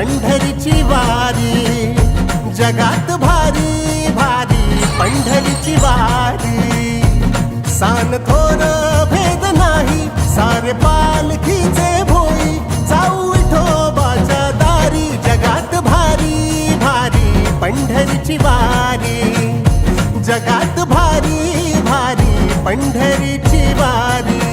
पंढरीची वारी जगात भारी भारी पंढरीची वारी. सान थोर भेद नाही सारे पालखीचे भोई. जाऊ विठोबाच्या दारी जगात भारी भारी पंढरीची वारी. जगात भारी भारी पंढरीची वारी.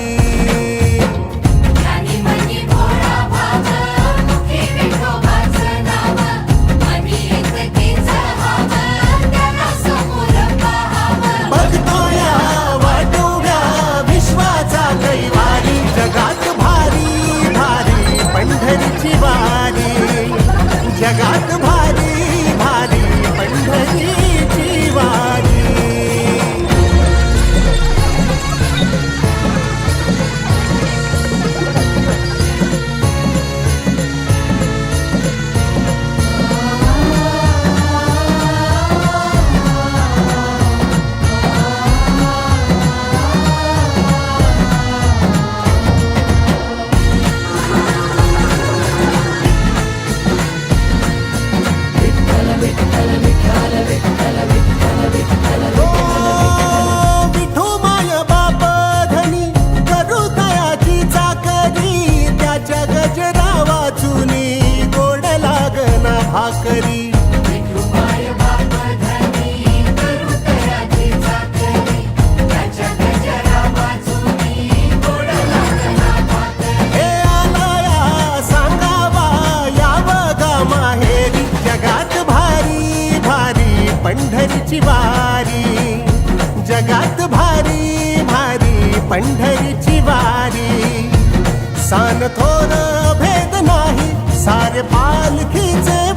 भारी पंढरीची वारी. जगात भारी भारी पंढरीची वारी. सान थोर भेद नाही सारे पालखीचे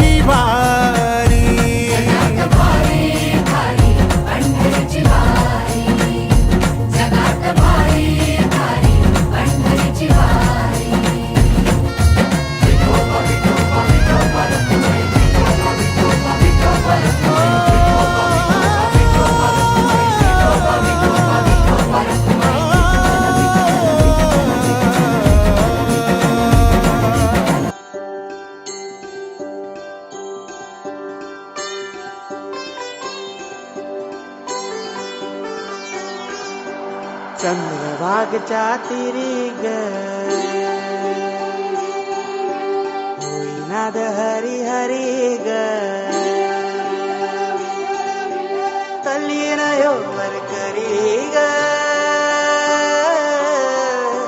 चंद्रभागच्या तिरी ग. नाद हरी हरी ग तल्लीन यो करी ग.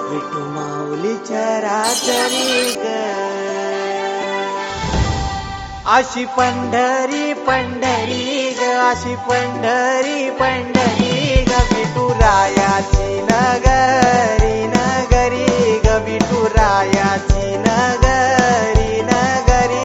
विठू चरा रातरी ग. अशी पंढरी पंढरी ग अशी पंढरी पंढरी ग ዳያቲ ነገ